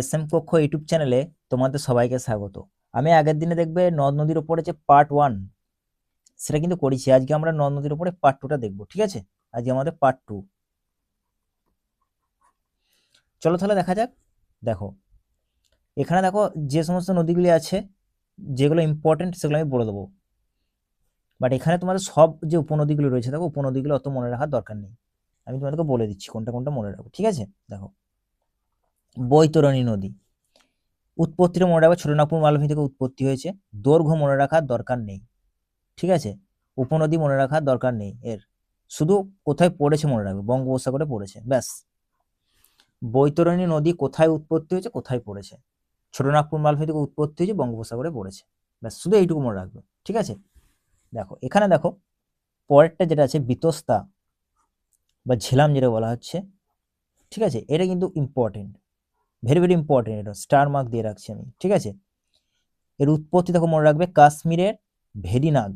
S M কক্ষ YouTube চ্যানেলে তোমাদের সবাইকে স্বাগত। আমি আগের দিনে দেখবে নদ নদীর ওপরে যে পার্ট ওয়ান সেটা কিন্তু করেছি। আজকে আমরা নদ নদীর ওপরে পার্ট টুটা দেখব, ঠিক আছে? আজকে আমাদের পার্ট টু চলো তাহলে দেখা যাক। দেখো, এখানে দেখো যে সমস্ত নদীগুলি আছে, যেগুলো ইম্পর্টেন্ট সেগুলো আমি বলে দেবো। বাট এখানে তোমাদের সব যে উপনদীগুলো রয়েছে, দেখো, উপনদীগুলো অত মনে রাখার দরকার নেই। আমি তোমাদেরকে বলে দিচ্ছি কোনটা কোনটা মনে রাখব ঠিক আছে? দেখো। বৈতরণী নদী। উৎপত্তিটা মনে রাখবে ছোটনাগপুর মালভূমি থেকে উৎপত্তি হয়েছে। দৈর্ঘ্য মনে রাখার দরকার নেই। ঠিক আছে? উপনদী মনে রাখার দরকার নেই এর। শুধু কোথায় পড়েছে মনে রাখবে? বঙ্গোপসাগরে পড়েছে। ব্যাস। বৈতরণী নদী কোথায় উৎপত্তি হয়েছে? কোথায় পড়েছে? ছোটনাগপুর মালভূমি থেকে উৎপত্তি হয়েছে, বঙ্গোপসাগরে পড়েছে। ব্যাস, শুধু এইটুকু মনে রাখবে। ঠিক আছে? দেখো, এখানে দেখো, পরেরটা যেটা আছে, বিতস্তা বা ঝেলাম যেটা বলা হচ্ছে। ঠিক আছে? এটা কিন্তু ইম্পর্টেন্ট ভেরি ভেরি ইম্পর্টেন্ট এটা স্টার মার্ক দিয়ে রাখছি আমি, ঠিক আছে? এর উৎপত্তি দেখো মনে রাখবে কাশ্মীরের ভেরিনাগ।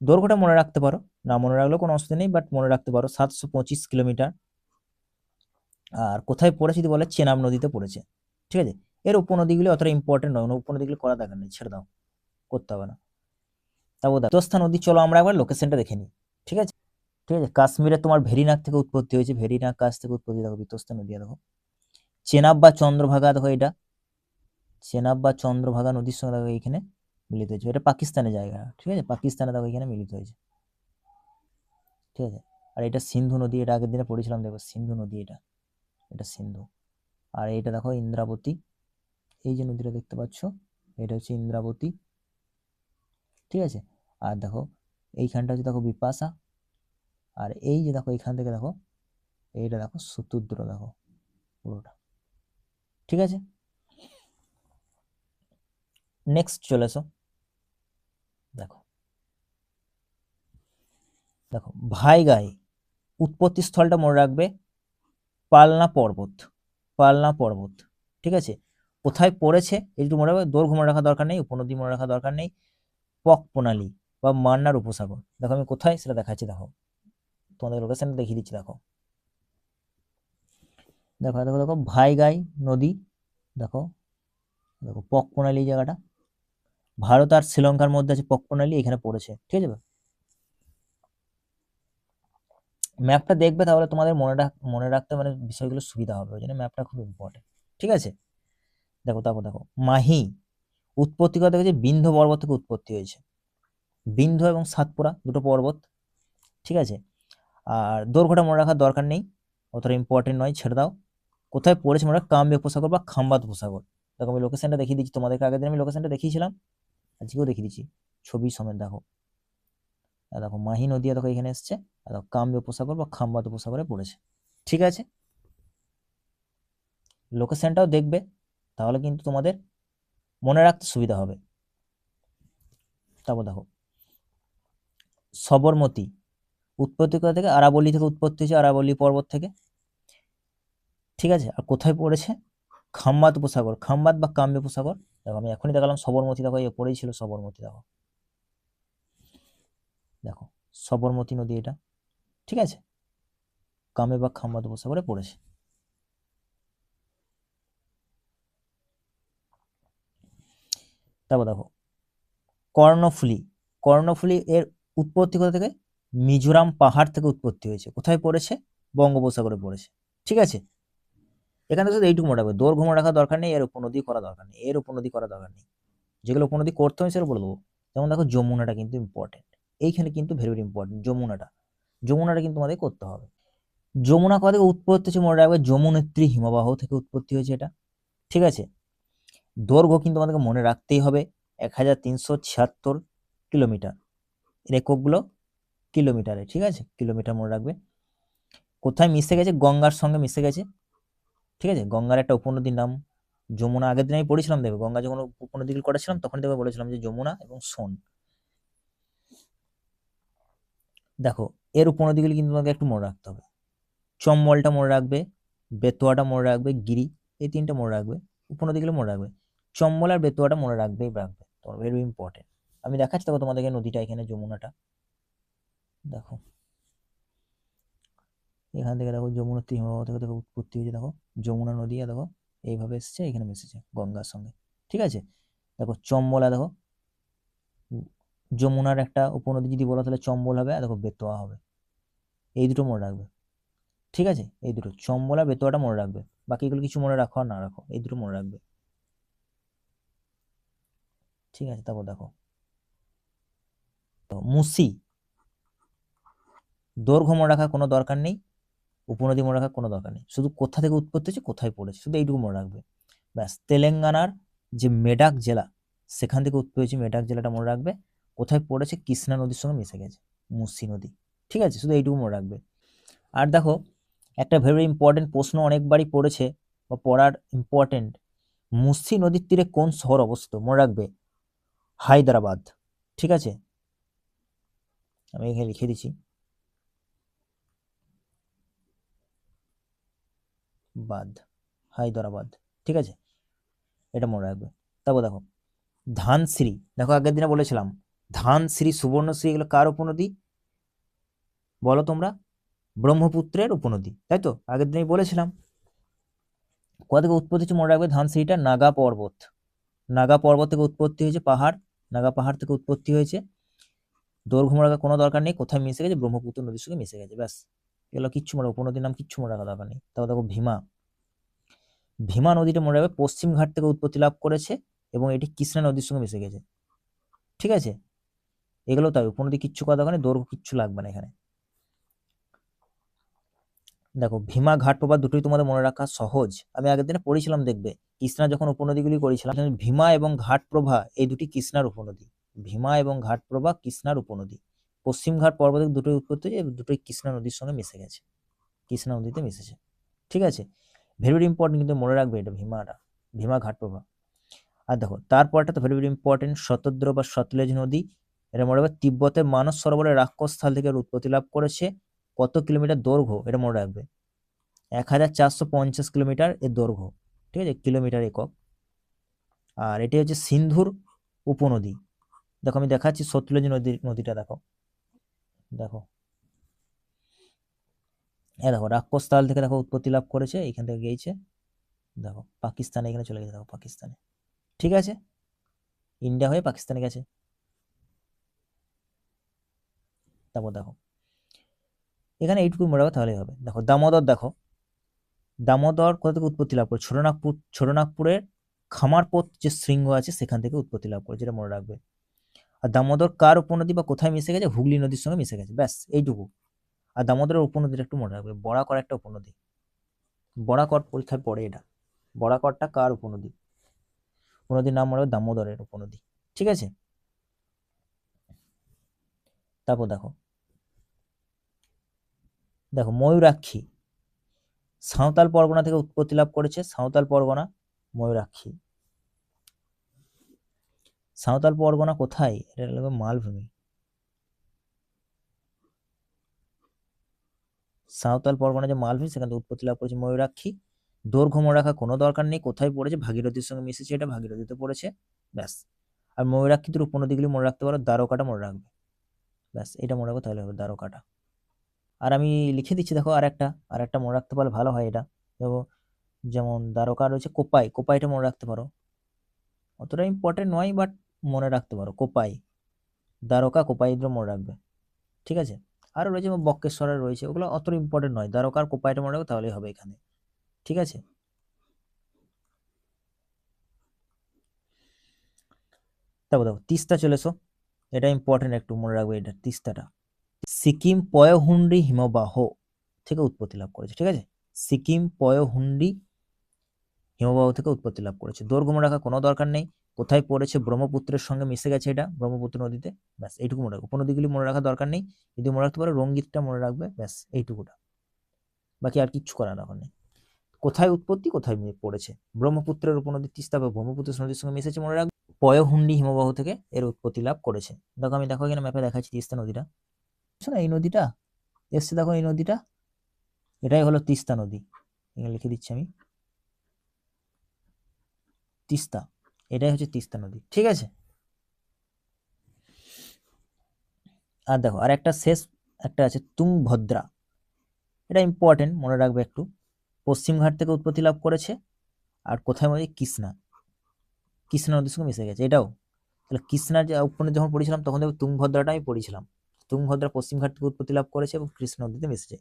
দৈর্ঘ্যটা মনে রাখতে পারো, না মনে রাখলেও কোনো অসুবিধা নেই বাট মনে রাখতে পারো সাতশো পঁচিশ কিলোমিটার। আর কোথায় পড়েছে যদি বলে, চেনাব নদীতে পড়েছে, ঠিক আছে? এর উপনদীগুলি অতটা ইম্পর্টেন্ট নয় উপনদীগুলি করা দরকার নেই, ছেড়ে দাও, করতে হবে না। তারপর দস্তা নদী, চলো আমরা একবার লোকেশনটা দেখে নিই। ঠিক আছে? কাশ্মীরে তোমার ভেরিনাগ থেকে উৎপত্তি হয়েছে। ভেরিনাগ কাছ থেকে উৎপত্তি দেখো, বিতস্তা নদী, দেখো। চেনাব বা চন্দ্রভাগা, দেখো এটা। চেনাব বা চন্দ্রভাগা নদীর সঙ্গে দেখো এইখানে মিলিত হয়েছে। এটা পাকিস্তানের জায়গা, ঠিক আছে? পাকিস্তানে দেখো এখানে মিলিত হয়েছে। ঠিক আছে? আর এটা সিন্ধু নদী, এটা আগের দিনে পড়েছিলাম, দেখো। সিন্ধু নদী এটা। এটা সিন্ধু। আর এটা দেখো ইন্দ্রাবতী। এই যে নদীটা দেখতে পাচ্ছ, এটা হচ্ছে ইন্দ্রাবতী। ঠিক আছে? আর দেখো, এইখানটা হচ্ছে দেখো বিপাশা। আর এই যে দেখো, এখান থেকে দেখো, এইটা দেখো শতুদ্র দেখো, পুরোটা। ঠিক আছে? নেক্সট চলে এসো। দেখো। দেখো, ভাইগাই উৎপত্তি স্থলটা মনে রাখবে পালনা পর্বত পালনা পর্বত। ঠিক আছে? কোথায় পড়েছে এইটুকু মনে রাখবে, দৈর্ঘ্য মনে রাখা দরকার নেই, উপনদী মনে রাখা দরকার নেই, পক প্রণালী বা মান্নার উপসাগর। দেখো আমি কোথায়, সেটা দেখাচ্ছি, দেখো। তোমাদের লোকেশনটা দেখিয়ে দিচ্ছি, দেখো। দেখো দেখো দেখো, ভাইগাই নদী, দেখো দেখো, পক প্রণালী জায়গাটা। ভারত আর শ্রীলঙ্কার মধ্যে আছে পক প্রণালী, এখানে পড়েছে, ঠিক আছে? ম্যাপটা দেখবে তাহলে তোমাদের মনে রাখ, মনে রাখতে মানে বিষয়গুলো সুবিধা হবে, ওই জন্য ম্যাপটা খুব ইম্পর্টেন্ট ঠিক আছে? দেখো, তারপর দেখো, মাহি, উৎপত্তি কথা দেখেছি, বিন্ধ্য পর্বত থেকে উৎপত্তি হয়েছে। বিন্ধ্য এবং সাতপুরা, দুটো পর্বত, ঠিক আছে? আর দৈর্ঘ্যটা মনে রাখার দরকার নেই। অতটা ইম্পর্টেন্ট নয়, ছেড়ে দাও। কোথায় পড়েছে মনে রাখ কাম্য উপসাগর বা খাম্বাত উপসাগর। দেখো আমি লোকেশনটা দেখিয়ে দিচ্ছি, তোমাদেরকে আগের দিন আমি লোকেশনটা দেখিয়েছিলাম। আজকেও দেখিয়ে দিচ্ছি। ছবি সমেত দেখো। দেখো, মাহি নদী দেখো এখানে এসছে। দেখো কাম্য উপসাগর বা খাম্বাত উপসাগরে পড়েছে। ঠিক আছে? লোকেশনটাও দেখবে, তাহলে কিন্তু তোমাদের মনে রাখতে সুবিধা হবে। তারপর দেখো, সবরমতী। উৎপত্তি কোথা থেকে? আরাবলি থেকে উৎপত্তি হয়েছে আরাবলি পর্বত থেকে। ঠিক আছে? আর কোথায় পড়েছে? খাম্বাত উপসাগর। খাম্বাত বা কাম্য উপসাগর। দেখো, আমি এখনই দেখালাম সবরমতী, দেখো এ পড়েই ছিল সবরমতী, দেখো। দেখো, সবরমতী নদী এটা। ঠিক আছে? কামে বা খাম্বাত উপসাগরে পড়েছে। তারপর দেখো, কর্ণফুলি। কর্ণফুলি এর উৎপত্তি কোথা থেকে? মিজোরাম পাহাড় থেকে উৎপত্তি হয়েছে। কোথায় পড়েছে? বঙ্গোপসাগরে পড়েছে। ঠিক আছে? এখানে শুধু এইটুকু রাখবে। দৈর্ঘ্য মনে রাখা দরকার নেই, এর উপনদী করা দরকার নেই, এর উপনদী করা দরকার নেই। যেগুলো উপনদী করতে হয় সেটা বলে দেবো। যেমন দেখো, যমুনাটা কিন্তু ইম্পর্টেন্ট এইখানে কিন্তু ভেরি ভেরি ইম্পর্টেন্ট যমুনাটা। যমুনাটা কিন্তু আমাদের করতে হবে। যমুনা কোথা থেকে উৎপত্তি হচ্ছে মনে রাখবে? যমুনেত্রী হিমবাহ থেকে উৎপত্তি হয়েছে এটা। ঠিক আছে? দৈর্ঘ্য কিন্তু আমাদেরকে মনে রাখতেই হবে। এক হাজার তিনশো ছিয়াত্তর কিলোমিটার। এর এককগুলো কিলোমিটারে, ঠিক আছে? কিলোমিটার মনে রাখবে। কোথায় মিশে গেছে? গঙ্গার সঙ্গে মিশে গেছে। ঠিক আছে? গঙ্গার একটা উপনদীর নাম যমুনা। আগের দিন আমি পড়েছিলাম দেখবে, গঙ্গা যখন উপনদীগুলো করেছিলাম তখন দেখবে বলেছিলাম যে যমুনা এবং সোন। দেখো, এর উপনদীগুলি কিন্তু তোমাকে একটু মনে রাখতে হবে। চম্বলটা মনে রাখবে, বেতোয়াটা মনে রাখবে, গিরি, এই তিনটা মনে রাখবে উপনদীগুলো মনে রাখবে। চম্বল আর বেতোয়াটা মনে রাখবেই রাখবে, তোমার ভেরি ইম্পর্টেন্ট আমি দেখাচ্ছি, দেখো তোমাদেরকে নদীটা, এখানে যমুনাটা। দেখো। এখান থেকে দেখো যমুনা হিমবাহ থেকে দেখো উৎপত্তি হয়েছে, দেখো। যমুনা নদী দেখো, এইভাবে এসছে, এখানে মিশেছে গঙ্গার সঙ্গে। ঠিক আছে? দেখো চম্বলা, দেখো। যমুনার একটা উপনদী যদি বলো তাহলে চম্বল হবে, আর দেখো বেতোয়া হবে। এই দুটো মনে রাখবে। ঠিক আছে? এই দুটো। চম্বলা, বেতোয়াটা মনে রাখবে। বাকিগুলো কিছু মনে রাখো আর না রাখো, এই দুটো মনে রাখবে। ঠিক আছে? তারপর দেখো। তো মুসি দৈর্ঘ্য মনে রাখার কোনো দরকার নেই, উপনদী মনে রাখার কোনো দরকার নেই। শুধু কোথা থেকে উৎপত্তি হচ্ছে কোথায় পড়েছে, শুধু এইটুকু মনে রাখবে। ব্যাস, তেলেঙ্গানার যে মেডাক জেলা, সেখান থেকে উৎপত্তি হয়েছে মেডাক জেলাটা মনে রাখবে। কোথায় পড়েছে কৃষ্ণা নদীর সঙ্গে মিশে গেছে, মুসি নদী। ঠিক আছে, শুধু এইটুকু মনে রাখবে। আর দেখো, একটা ভেরি ইম্পর্টেন্ট প্রশ্ন অনেকবারই পড়েছে বা পড়ার ইম্পর্টেন্ট মুসি নদীর তীরে কোন শহর অবস্থিত? মনে রাখবে, হায়দ্রাবাদ। ঠিক আছে? আমি এখানে লিখে দিচ্ছি। বাদ, হায়দ্রাবাদ, ঠিক আছে? এটা মনে রাখবে। তারপর দেখো ধানশ্রী দেখো আগের দিনে বলেছিলাম ধানশ্রী সুবর্ণশ্রী এগুলো কার উপনদী? বলো তোমরা, ব্রহ্মপুত্রের উপনদী, তাই তো? আগের দিনেই বলেছিলাম। কোথা থেকে উৎপত্তি হচ্ছে মনে রাখবে ধানশ্রীটা নাগা পর্বত। নাগা পর্বত থেকে উৎপত্তি হয়েছে পাহাড়। নাগা পাহাড় থেকে উৎপত্তি হয়েছে। দৈর্ঘ্য রাখার কোনো দরকার নেই, কোথায় মিশে গেছে? ব্রহ্মপুত্র নদীর সঙ্গে মিশে গেছে, ব্যাস। এগুলো কিচ্ছু মনে উপনদীর নাম কিচ্ছু মনে রাখা দরকার নেই। তারপর দেখো ভীমা। ভীমা নদীটা মনে রাখবে পশ্চিম ঘাট থেকে উৎপত্তি লাভ করেছে এবং এটি কৃষ্ণা নদীর সঙ্গে মিশে গেছে। ঠিক আছে? এগুলো তাই উপনদী কিচ্ছু করা দরকার নেই, দৈর্ঘ্য কিচ্ছু লাগবে না এখানে। দেখো, ভীমা ঘাট প্রপাত দুটোই তোমাদের মনে রাখা সহজ। আমি আগের দিনে পড়েছিলাম, দেখবে। কৃষ্ণা যখন উপনদীগুলি করেছিলাম, ভীমা এবং ঘাট প্রভা, এই দুটি কৃষ্ণার উপনদী। ভীমা এবং ঘাট প্রভা, কৃষ্ণার উপনদী। পশ্চিম ঘাট পর্বত দুটোই উৎপত্তি হয়েছে দুটোই কৃষ্ণা নদীর সঙ্গে মিশে গেছে। কৃষ্ণা নদীতে মিশেছে। ঠিক আছে? ভেরি ভেরি ইম্পর্টেন্ট কিন্তু মনে রাখবে এটা, ভীমাটা, ভীমা ঘাট প্রভা আর দেখো, তারপরটা তো ভেরি ভেরি ইম্পর্টেন্ট শতদ্র বা সতলেজ নদী। এটা মনে রাখবে তিব্বতের মানস সরোবরের রাক্ষস স্থল থেকে উৎপত্তি লাভ করেছে। কত কিলোমিটার দৈর্ঘ্য? এটা মনে রাখবে। এক হাজার চারশো পঞ্চাশ কিলোমিটার এর দৈর্ঘ্য। ঠিক আছে? কিলোমিটার একক। আর এটি হচ্ছে সিন্ধুর উপনদী। দেখো আমি দেখাচ্ছি সতলুজ নদী নদীটা, দেখো। দেখো। এ দেখো রাক্ষসতাল থেকে দেখো উৎপত্তি লাভ করেছে, এখান থেকে গিয়েছে। দেখো, পাকিস্তানে এখানে চলে গেছে, দেখো পাকিস্তানে। ঠিক আছে? ইন্ডিয়া হয়ে পাকিস্তানে গেছে। তারপর দেখো, এখানে এইটুকু মনে রাখো তাহলেই হবে। দেখো, দামোদর দেখো, দামোদর কোথা থেকে উৎপত্তি লাভ করে, ছোটনাগপুর, ছোটনাগপুরের খামারপথ যে শৃঙ্গ আছে, সেখান থেকে উৎপত্তি লাভ করে, যেটা মনে রাখবে। আর দামোদর কার উপনদী বা কোথায় মিশে গেছে? হুগলি নদীর সঙ্গে মিশে গেছে। ব্যাস, এইটুকু। আর দামোদরের উপনদীটা একটু মনে রাখবে। বরাকর একটা উপনদী। বরাকর পরীক্ষায় পড়ে এটা। বরাকরটা কার উপনদী? উপনদীর নাম মনে রাখবে দামোদরের উপনদী। ঠিক আছে? তারপর দেখো। দেখো, ময়ূরাক্ষী। সাঁওতাল পরগনা থেকে উৎপত্তি লাভ করেছে। সাঁওতাল পরগনা, ময়ূরাক্ষী। সাঁওতাল পরগনা কোথায়? এটা লাগবে মালভূমি। সাঁওতাল পরগনা যে মালভূমি, সেখান থেকে উৎপত্তি লাভ করেছে ময়ূরাক্ষী। দৈর্ঘ্য মনে রাখা কোনো দরকার নেই, কোথায় পড়েছে? ভাগীরথীর সঙ্গে মিশেছে এটা, ভাগীরথীতে পড়েছে। ব্যাস। আর ময়ূরাক্ষী ময়ূরাক্ষীদের উপনদীগুলি মনে রাখতে পারো, দ্বারকাটা মনে রাখবে। ব্যাস, এটা মনে রাখো তাহলে হবে দ্বারকাটা। আর আমি লিখে দিচ্ছি, দেখো আর একটা আর একটা মনে রাখতে পারলে ভালো হয় এটা। দেখো, যেমন দ্বারকা রয়েছে, কোপাই, কোপাইটা মনে রাখতে পারো। অতটা ইম্পর্টেন্ট নয় বাট মনে রাখতে পারো, কোপাই। দ্বারকা কোপাই এগুলো মনে রাখবে। ঠিক আছে? আরও রয়েছে যেমন বক্রেশ্বরের রয়েছে, ওগুলো অতটা ইম্পর্টেন্ট নয়। দ্বারকার কোপাইটা মনে রাখবে, তাহলেই হবে এখানে। ঠিক আছে? তারপর দেখো, তিস্তা চলে এসো। এটা ইম্পর্টেন্ট একটু মনে রাখবে এটা, তিস্তাটা। সিকিম পয়হুন্ডি হিমবাহ থেকে উৎপত্তি লাভ করেছে, ঠিক আছে? সিকিম পয়হুন্ডি হিমবাহ থেকে উৎপত্তি লাভ করেছে। দৈর্ঘ্য রাখা কোনো দরকার নেই। কোথায় পড়েছে ব্রহ্মপুত্রের সঙ্গে মিশে গেছে এটা? ব্রহ্মপুত্র নদীতে? ব্যাস, এইটুকু মনে রাখবে উপনদীগুলি মনে রাখা দরকার নেই। যদি মনে রাখতে পারো, রঙ্গিতটা মনে রাখবে, ব্যাস, এইটুকুটা। বাকি আর কিচ্ছু করার দরকার নেই। কোথায় উৎপত্তি, কোথায় পড়েছে? ব্রহ্মপুত্রের উপনদী তিস্তা বা ব্রহ্মপুত্র নদীর সঙ্গে মিশেছে মনে রাখবে? পয়হুন্ডি হিমবাহ থেকে এর উৎপত্তি লাভ করেছে। দেখো আমি দেখো এখানে ম্যাপে দেখাচ্ছি তিস্তা নদীটা। না এই নদীটা? এসছে দেখো এই নদীটা? এটাই হলো তিস্তা নদী। এখানে লিখে দিচ্ছি আমি। তিস্তা। এটাই হচ্ছে তিস্তা নদী, ঠিক আছে? আর দেখো, আর একটা শেষ একটা আছে তুংভদ্রা এটা ইম্পর্টেন্ট মনে রাখবে একটু। পশ্চিম ঘাট থেকে উৎপত্তি লাভ করেছে, আর কোথায় মধ্যে কৃষ্ণা। কৃষ্ণা নদীর সঙ্গে মিশে গেছে, এটাও। তাহলে কৃষ্ণার যে উপনদী যখন পড়েছিলাম, তখন দেখো তুঙ্গভদ্রাটা আমি পড়েছিলাম। তুঙ্গভদ্রা পশ্চিম ঘাট থেকে উৎপত্তি লাভ করেছে এবং কৃষ্ণ নদীতে মিশেছে।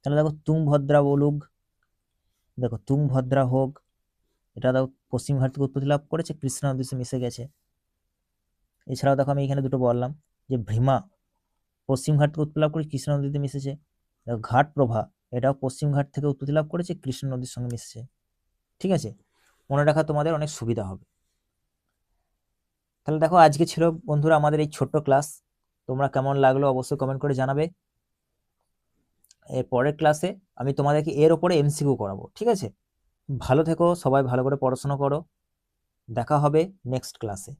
তাহলে দেখো তুঙ্গভদ্রা বলুক, দেখো তুঙ্গভদ্রা হোক এটা দেখো পশ্চিম থেকে উৎপত্তি লাভ করেছে, কৃষ্ণা সঙ্গে মিশে গেছে। এছাড়াও দেখো আমি এখানে দুটো বললাম, যে ভীমা পশ্চিম ঘাট থেকে উৎপত্তি লাভ করে কৃষ্ণ নদীতে মিশেছে। দেখো ঘাট প্রভা, এটাও পশ্চিম ঘাট থেকে উৎপত্তি লাভ করেছে, কৃষ্ণ নদীর সঙ্গে মিশেছে। ঠিক আছে? মনে রাখা তোমাদের অনেক সুবিধা হবে। তাহলে দেখো আজকে ছিল বন্ধুরা আমাদের এই ছোট্ট ক্লাস। তোমরা কেমন লাগল অবশ্যই কমেন্ট করে জানাবে। এর পরের ক্লাসে আমি তোমাদেরকে এর ওপরে এমসিকিউ করাবো, ঠিক আছে? ভালো থেকো সবাই ভালো করে পড়াশোনা করো। দেখা হবে নেক্সট ক্লাসে